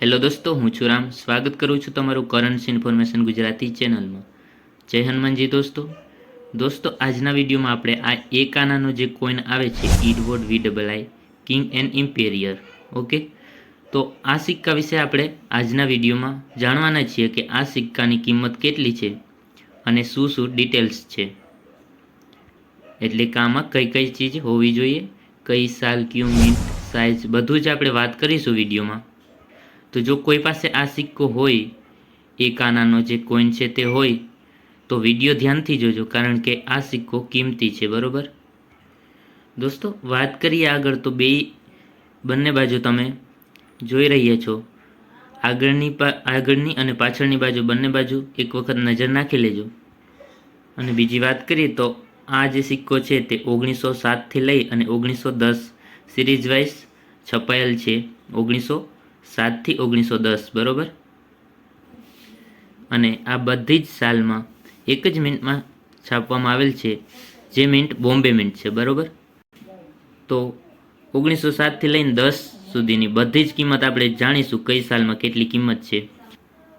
Hello દોસ્તો, હું છું રામ. સ્વાગત કરું છું તમારું કરન્સી ઇન્ફોર્મેશન ગુજરાતી ચેનલમાં જય હનુમાનજી દોસ્તો. દોસ્તો, આજના વિડીયોમાં આપણે આ એક આનાનો જે કોઈન આવે છે Edward V double I king and emperor okay તો આ સિક્કા વિશે આપણે આજના વિડીયોમાં જાણવાના છીએ કે આ સિક્કાની કિંમત કેટલી છે અને શું શું ડિટેલ્સ છે. એટલે કે આમાં કઈ કઈ ચીજ હોવી જોઈએ, કઈ સાલ ક્યુ મિન્ટ સાઇઝ બધું જ આપણે વાત કરીશું વિડીયોમાં. તો જો કોઈ પાસે આ સિક્કો હોય, એ કાનાનો જે કોઈન છે તે હોય, તો વીડિયો ધ્યાનથી જોજો, કારણ કે આ સિક્કો કિંમતી છે, બરોબર? દોસ્તો, વાત કરીએ આગળ તો બે બંને બાજુ તમે જોઈ રહ્યા છો. આગળની આગળની અને પાછળની બાજુ બંને બાજુ એક વખત નજર નાખી લેજો. અને બીજી વાત કરીએ તો આ જે સિક્કો છે તે ઓગણીસો સાતથી લઈ અને ઓગણીસો દસ સિરીઝ વાઇઝ છપાયેલ છે. ઓગણીસો સાતથી ઓગણીસો દસ, બરાબર? અને આ બધી જ સાલમાં એક જ મિનિટમાં છાપવામાં આવેલ છે, જે મિન્ટ બોમ્બે મિન્ટ છે, બરાબર? તો ઓગણીસો સાતથી લઈને દસ સુધીની બધી જ કિંમત આપણે જાણીશું કઈ સાલમાં કેટલી કિંમત છે.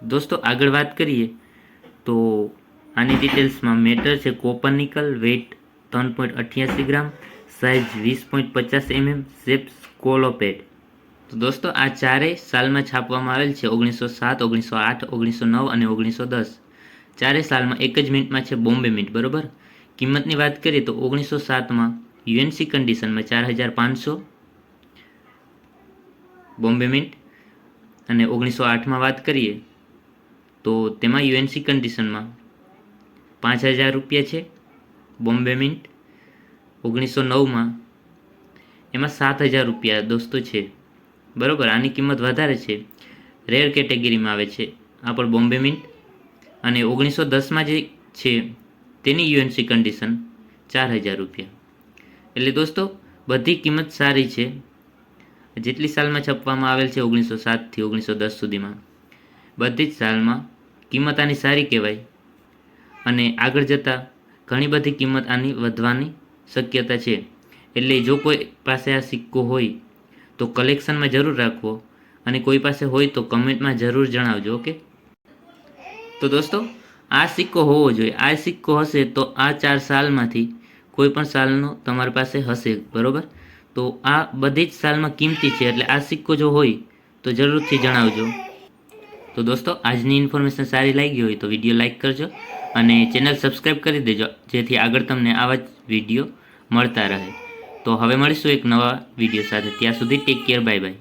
દોસ્તો, આગળ વાત કરીએ, તો આની ડિટેલ્સમાં મેટર છે કોપર નિકલ, વેઇટ ત્રણ પોઈન્ટ અઠ્યાસી ગ્રામ સાઇઝ વીસ પોઈન્ટ પચાસ એમએમ, શેપ કોલોપેડ તો દોસ્તો, આ ચારેય સાલમાં છાપવામાં આવેલ છે. ઓગણીસો સાત, ઓગણીસો આઠ, ઓગણીસો નવ અને ઓગણીસો દસ. ચારેય સાલમાં એક જ મિનિટમાં છે બોમ્બે મિન્ટ, બરાબર? કિંમતની વાત કરીએ તો ઓગણીસો સાતમાં યુએનસી કન્ડિશનમાં ચાર હજાર પાંચસો બોમ્બે મિન્ટ અને ઓગણીસો આઠમાં વાત કરીએ તો તેમાં યુએનસી કન્ડિશનમાં પાંચ હજાર રૂપિયા છે બોમ્બે મિન્ટ. ઓગણીસો નવમાં એમાં સાત હજાર રૂપિયા દોસ્તો છે. બરાબર, આની કિંમત વધારે છે. રેર કેટેગરીમાં આવે છે. આ પણ બોમ્બે મિન્ટ. અને ઓગણીસો દસમાં જે છે, તેની યુએનસી કન્ડિશન ચાર હજાર રૂપિયા. એટલે દોસ્તો, બધી કિંમત સારી છે. જેટલી સાલમાં છપવામાં આવેલ છે, ઓગણીસો સાતથી ઓગણીસો દસ સુધીમાં. બધી જ સાલમાં કિંમત આની સારી કહેવાય. અને આગળ જતાં ઘણી બધી કિંમત આની વધવાની શક્યતા છે. એટલે જો કોઈ પાસે આ સિક્કો હોય તો કલેક્શનમાં જરૂર રાખવો. અને કોઈ પાસે હોય તો કમેન્ટમાં જરૂર જણાવજો, ઓકે? તો દોસ્તો, આ સિક્કો હોવો જોઈએ. આ સિક્કો હશે તો આ ચાર સાલમાંથી કોઈ પણ સાલનો તમારી પાસે હશે, બરાબર? તો આ બધી જ સાલમાં કિંમતી છે, એટલે આ સિક્કો જો હોય તો જરૂરથી જણાવજો. તો દોસ્તો, આજની ઇન્ફોર્મેશન સારી લાગી હોય તો વીડિયો લાઇક કરજો અને ચેનલ સબસ્ક્રાઈબ કરી દેજો, જેથી આગળ તમને આવા જ વીડિયો મળતા રહે. તો હવે મળીશું એક નવા વીડિયો સાથે. ત્યાં સુધી ટેક કેર બાય બાય